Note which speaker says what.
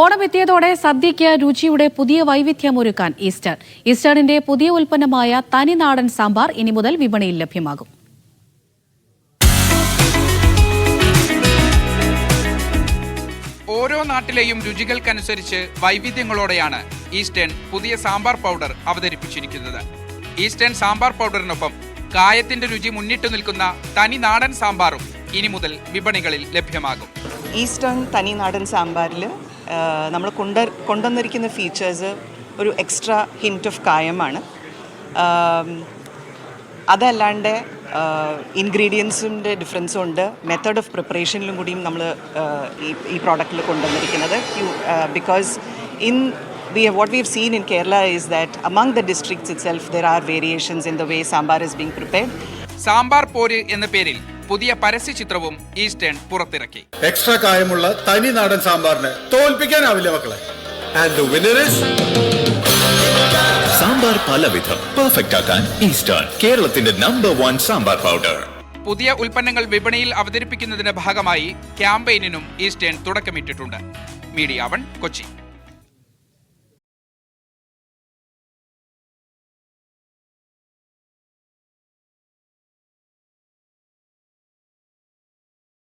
Speaker 1: ഓണം എത്തിയതോടെ സദ്യയ്ക്ക് രുചിയുടെ പുതിയ വൈവിധ്യം ഒരുക്കാൻ ഈസ്റ്റർ. ഈസ്റ്റേണിന്റെ പുതിയ ഉൽപ്പന്നമായ തനിനാടൻ സാമ്പാർ ഇനി മുതൽ വിപണിയിൽ ലഭ്യമാകും.
Speaker 2: ഓരോ നാട്ടിലെയും രുചികൾക്കനുസരിച്ച് വൈവിധ്യങ്ങളോടെയാണ് ഈസ്റ്റേൺ പുതിയ സാമ്പാർ പൗഡർ അവതരിപ്പിച്ചിരിക്കുന്നത്. ഈസ്റ്റേൺ സാമ്പാർ പൗഡറിനൊപ്പം കായത്തിന്റെ രുചി മുന്നിട്ട് നിൽക്കുന്ന തനി നാടൻ സാമ്പാറും ഇനി മുതൽ വിപണികളിൽ ലഭ്യമാകും.
Speaker 3: ഈസ്റ്റേൺ തനിനാടൻ സാമ്പാറിൽ നമ്മൾ കൊണ്ട കൊണ്ടുവന്നിരിക്കുന്ന ഫീച്ചേഴ്സ് ഒരു എക്സ്ട്രാ ഹിന്റ് ഓഫ് കായമാണ്. അതല്ലാണ്ട് ഇൻഗ്രീഡിയൻസിന്റെ ഡിഫറൻസും ഉണ്ട്. മെത്തേഡ് ഓഫ് പ്രിപ്പറേഷനിലും കൂടിയും നമ്മൾ ഈ ഈ പ്രോഡക്റ്റിൽ കൊണ്ടുവന്നിരിക്കുന്നത്. Because in we we have what we've seen in Kerala is that among the districts itself there are variations in the way sambar is being prepared.
Speaker 2: Sambar പോര് എന്ന പേരിൽ പുതിയ പരസ്യ ചിത്രവും ഈസ്റ്റേൺ പുറത്തിറക്കി.
Speaker 4: എക്സ്ട്രാ കായമുള്ള തനി നാടൻ സാമ്പാറിന് തോൽപ്പിക്കാനാവില്ല മക്കളെ. And the winner is
Speaker 5: sambar പലവിധം. Perfect ആക്കാൻ ഈസ്റ്റേൺ കേരളത്തിന്റെ നമ്പർ വൺ സാമ്പാർ പൗഡർ
Speaker 2: പുതിയ ഉൽപ്പന്നങ്ങൾ വിപണിയിൽ അവതരിപ്പിക്കുന്നതിന്റെ ഭാഗമായി ക്യാമ്പയിനും ഈസ്റ്റേൺ തുടക്കമിട്ടിട്ടുണ്ട്. Media one Kochi.